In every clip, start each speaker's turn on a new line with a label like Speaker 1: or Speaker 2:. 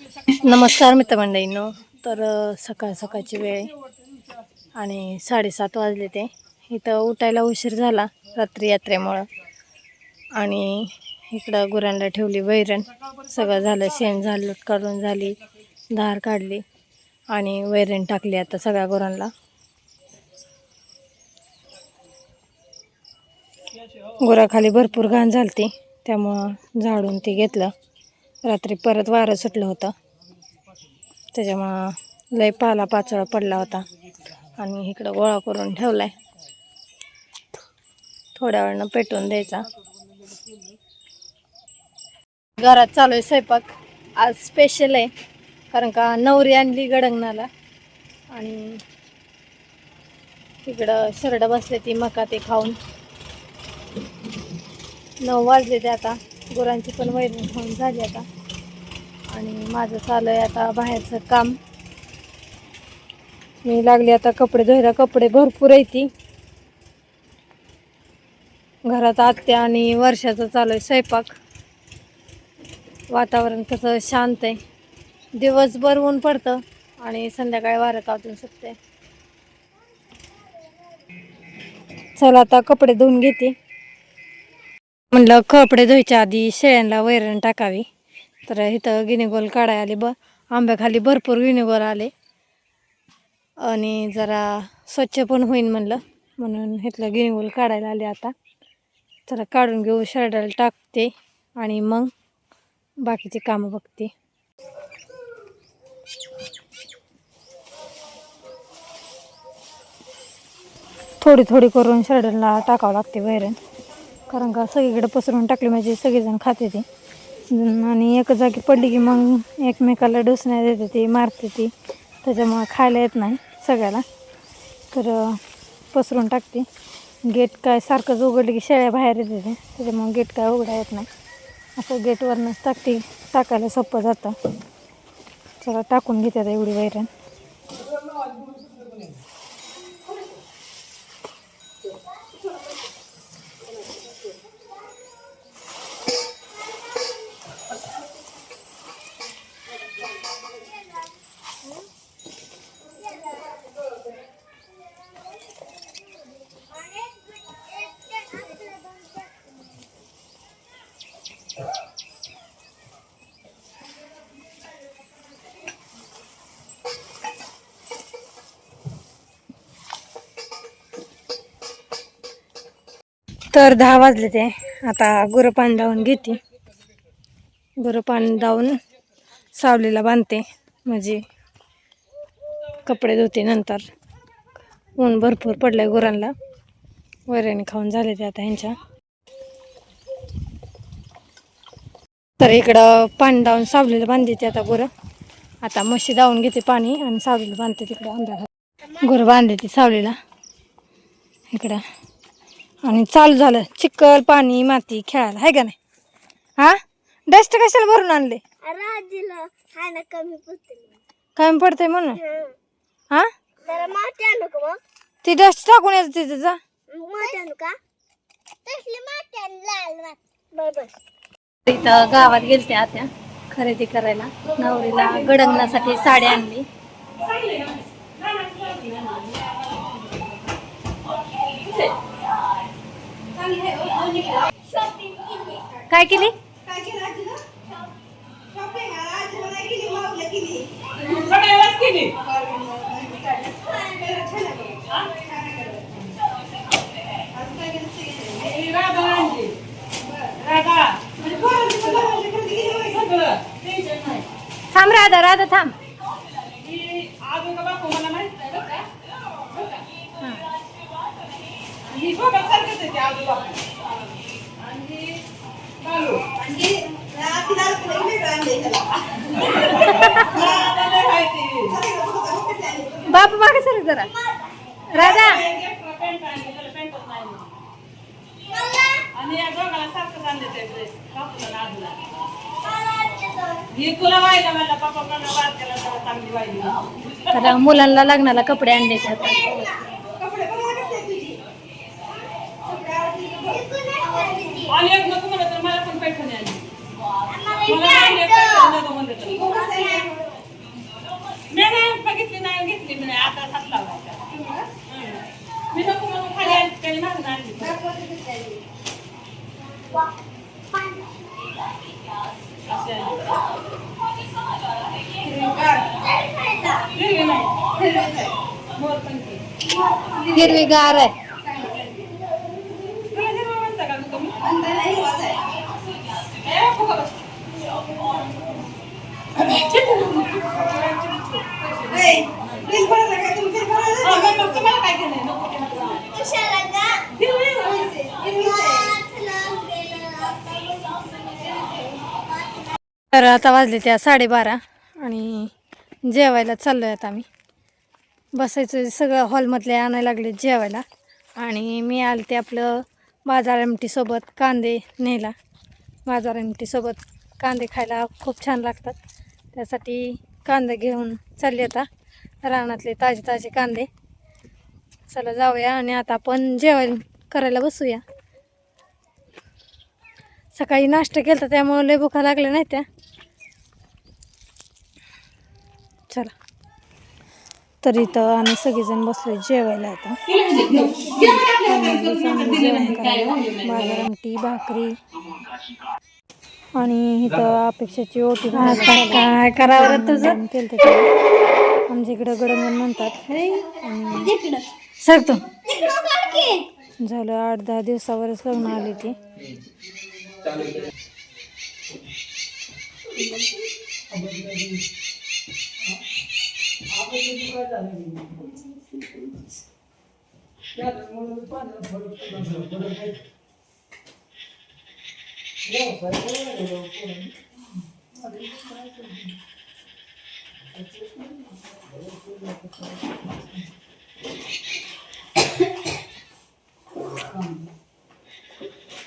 Speaker 1: नमस्कार मित्रमंडळींनो. तर सकाळ सकाळची वेळ आणि साडेसात वाजले ते. इथं उठायला उशीर झाला रात्री यात्रेमुळं. आणि इकडं गुरांना ठेवली वैरण. सगळं झालं शेण झालं काढून झाली धार काढली आणि वैरण टाकली आता सगळ्या गुरांना. गुराखाली भरपूर घाण झालती त्यामुळं झाडून ते घेतलं. रात्री परत वारं सुटलं होतं. त्याच्यामुळं लय पाला पाचोळा पडला होता. आणि इकडं गोळा करून ठेवलाय. थोड्या वेळानं पेटवून द्यायचा. घरात चालू आहे स्वयंपाक. आज स्पेशल आहे. कारण का नवरी आणली गडंगणाला. आणि तिकडं शरड बसले ती मका ते खाऊन. नऊ वाजले ते आता. गुरांची पण वैरण खाऊन झाली आता. आणि माझं चालू आहे आता बाहेरचं काम. मी लागली आता कपडे धुवायला. कपडे भरपूर आहे ती. घरात आत्या आणि वर्षाचं चालू आहे स्वयंपाक. वातावरण कसं शांत आहे. दिवसभर ऊन पडतं आणि संध्याकाळी वारं कावतून सुटते चला आता कपडे धुवून घेते. म्हणलं कपडे धुवायच्या आधी शेळ्यांना वैरण टाकावी. तर इथं गिनीगोल काढाय आले ब आंब्याखाली भरपूर गिनीगोल आले. आणि जरा स्वच्छ पण होईन म्हणलं. म्हणून इथलं गिनीगोल काढायला आले आता. जरा काढून घेऊ शर्टाला टाकते आणि मग बाकीचे कामं बघते. थोडी थोडी करून शर्टाला टाकावं लागते वैरण. कारण का सगळीकडे पसरून टाकली म्हणजे सगळेजण खाते ते. आणि एक जागी पडली की मग एकमेकाला डोसण्या देते ती मारते ती. त्याच्यामुळं खायला येत नाही सगळ्याला. तर पसरून टाकते. गेट काय सारखंच उघडलं की शेळ्या बाहेर येते ते. त्याच्यामुळं गेट काय उघडा येत नाही. असं गेटवरनंच टाकते. टाकायला सोपं जातं. चला टाकून घेते आता एवढी वैरण. तर दहा वाजले ते. आता गुरं पाणी लावून घेते. गुरं पाणी लावून सावलीला बांधते. म्हणजे कपडे धुते नंतर. ऊन भरपूर पडलं आहे गुरांना. वैरण खाऊन झाले ते आता ह्यांच्या. तर इकडं पाणी लावून सावलीला बांधते आता गुरं. आता म्हशी धावून घेते पाणी आणि सावलीला बांधते तिकडं अंधारात. गुरं बांधते ती सावलीला. इकडं. आणि चालू झालं. चिखल पाणी माती खेळायला आहे का नाही? हा? डस्ट कशाला भरून आणले?
Speaker 2: राजीला हाय ना कमी पडते
Speaker 1: कमी म्हणून? हा.
Speaker 2: जरा माती आणू का मग?
Speaker 1: ती डस्ट टाकून येत तिथं जा.
Speaker 2: माती आणू का? तसली माती आणू लाल माती. बर बर.
Speaker 1: इथं गावात गेलते आत्या खरेदी करायला. नवरीला गडंगणासाठी साडी आणली. काय केली? थांब राधा राधा थांब. बाप मागे सर जरा. राधा.
Speaker 3: आणि या दोघाला सारखं आणले ते ड्रेस कापूला नादूला ही तुला वाहिला मला पप्पा मला वाद केला तेव्हा चांगली वाहिली
Speaker 1: तर मुलांना लग्नाला कपडे आणले
Speaker 3: Hirwigara तर
Speaker 1: आता वाजले त्या साडेबारा आणि जेवायला चाललो आहे आता आम्ही. बसायचं सगळं हॉलमधले आणायला लागले जेवायला. आणि मी आले ते आपलं बाजार आमटीसोबत कांदे नेला बाजार आमटीसोबत कांदे खायला खूप छान लागतात. त्यासाठी कांदे घेऊन चालले आता रानातले ताजे ताजे कांदे. चला जाऊया आणि आता आपण जेवण करायला बसूया. सकाळी नाश्ता केला त्यामुळे लय भुका लागल्या नाही त्या. चला. तर इथं आम्ही सगळेजण बसलो जेवायला आता. जेवण करायला. आमटी भाकरी. आणि इथं अपेक्षाची ओटी काय करावं तुझं आमच्या इकडं गडंगण म्हणतात
Speaker 2: काढ की.
Speaker 1: झालं आठ दहा दिवसावरच लग्न आली ती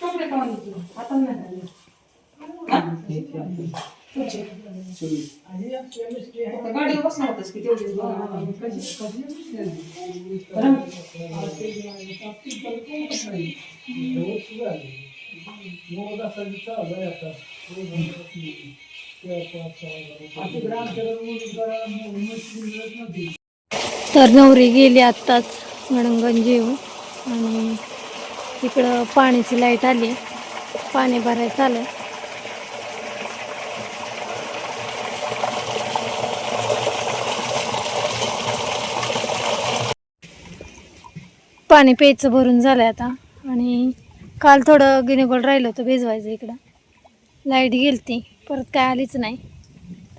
Speaker 3: कपडे काढून घेतले. आता नाही झाले. आता गाडीवर बसणार होतास की तेवढी बरं.
Speaker 1: तर नवरी गेली आत्ताच गणगण जेवून आणि इकडं पाण्याची लाइट आली. पाणी भरायचं आलं पाणी प्यायचं भरून झालं आता. आणि काल थोडं गिनेगोल राहिलं होतं भिजवायचं इकडं. लाइट गेलती परत काय आलीच नाही.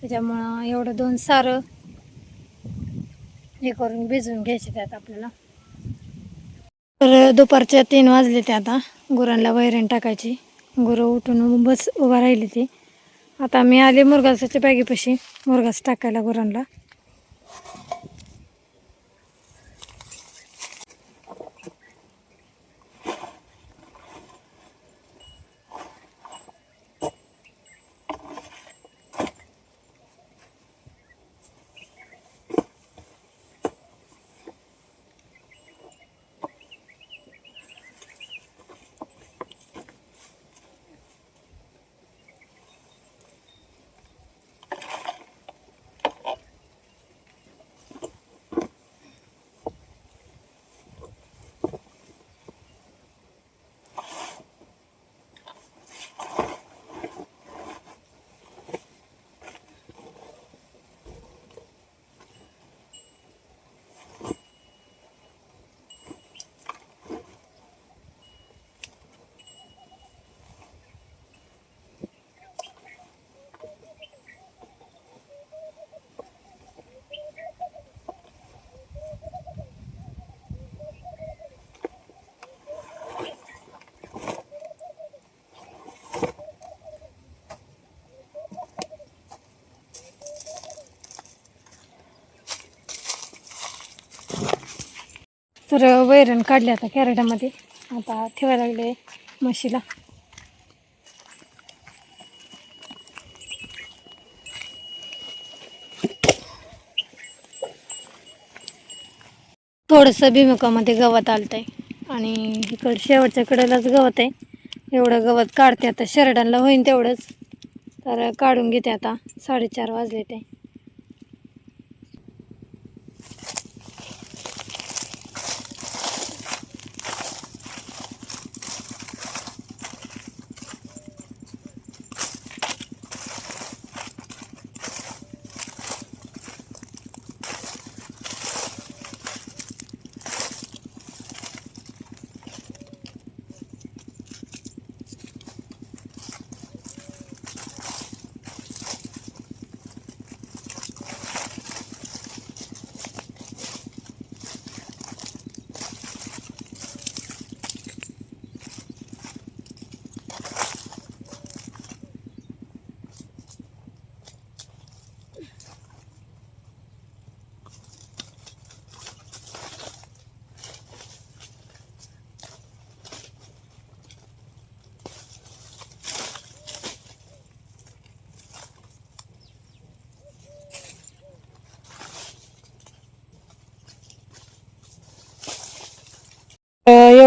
Speaker 1: त्याच्यामुळं एवढं दोन सारं हे करून भिजवून घ्यायचे त्यात आपल्याला. तर दुपारच्या तीन वाजले ते आता गुरांना वैरण टाकायची. गुरं उठून बस उभा राहिली ती. आता मी आले मुरगासाच्या बॅगेपाशी मुरगास टाकायला गुरांना. तर वैरण काढले आता कॅरेटामध्ये. आता ठेवायला लागले म्हशीला. थोडंसं भिमुखामध्ये गवत आलतंय. आणि इकडं शेवटच्या कडेलाच गवत आहे. एवढं गवत काढते आता. शरडांना होईन तेवढंच. तर काढून घेते आता. साडेचार वाजले ते.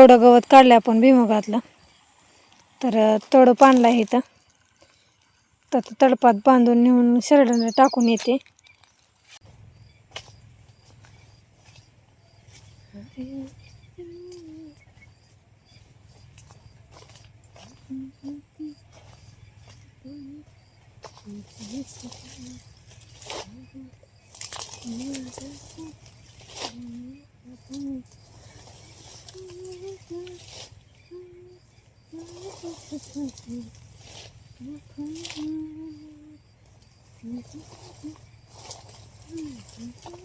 Speaker 1: तेवढं गवत काढलं आपण भुईमुगातलं तर अं, पाणला पाणलं आहे इथं. तर ते तडपात बांधून नेऊन शरडाने टाकून येते. Mm-hmm.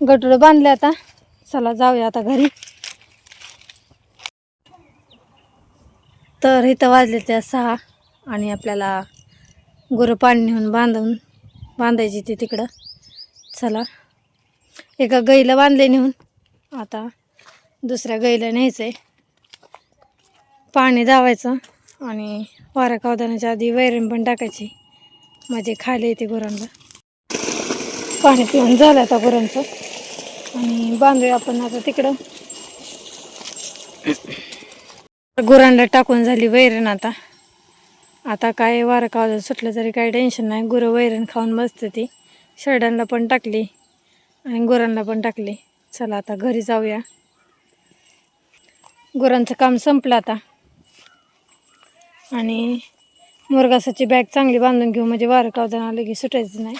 Speaker 1: गटुडं बांधले आता. चला जाऊया आता घरी. तर इथं वाजले त्या सहा आणि आपल्याला गुरं पाणी नेऊन बांधून बांधायची ती तिकडं. चला. एका गईला बांधले नेऊन. आता दुसऱ्या गईला न्यायचं आहे पाणी जावायचं आणि वारा कावदानाच्या आधी वैरण पण टाकायची. म्हणजे खायला येते गुरांना पाणी पिऊन झालं आता गुरांचं. आणि बांधूया आपण आता तिकडं. गुरांना टाकून झाली वैरण आता. आता काय वारं कावलं सुटलं तरी काही टेन्शन नाही. गुरं वैरण खाऊन बसते ती. शर्डांना पण टाकली आणि गुरांना पण टाकली. चला आता घरी जाऊया. गुरांचं काम संपलं आता. आणि मुरगासाची बॅग चांगली बांधून घेऊ. म्हणजे वारं कावताना आलं की सुटायचं नाही.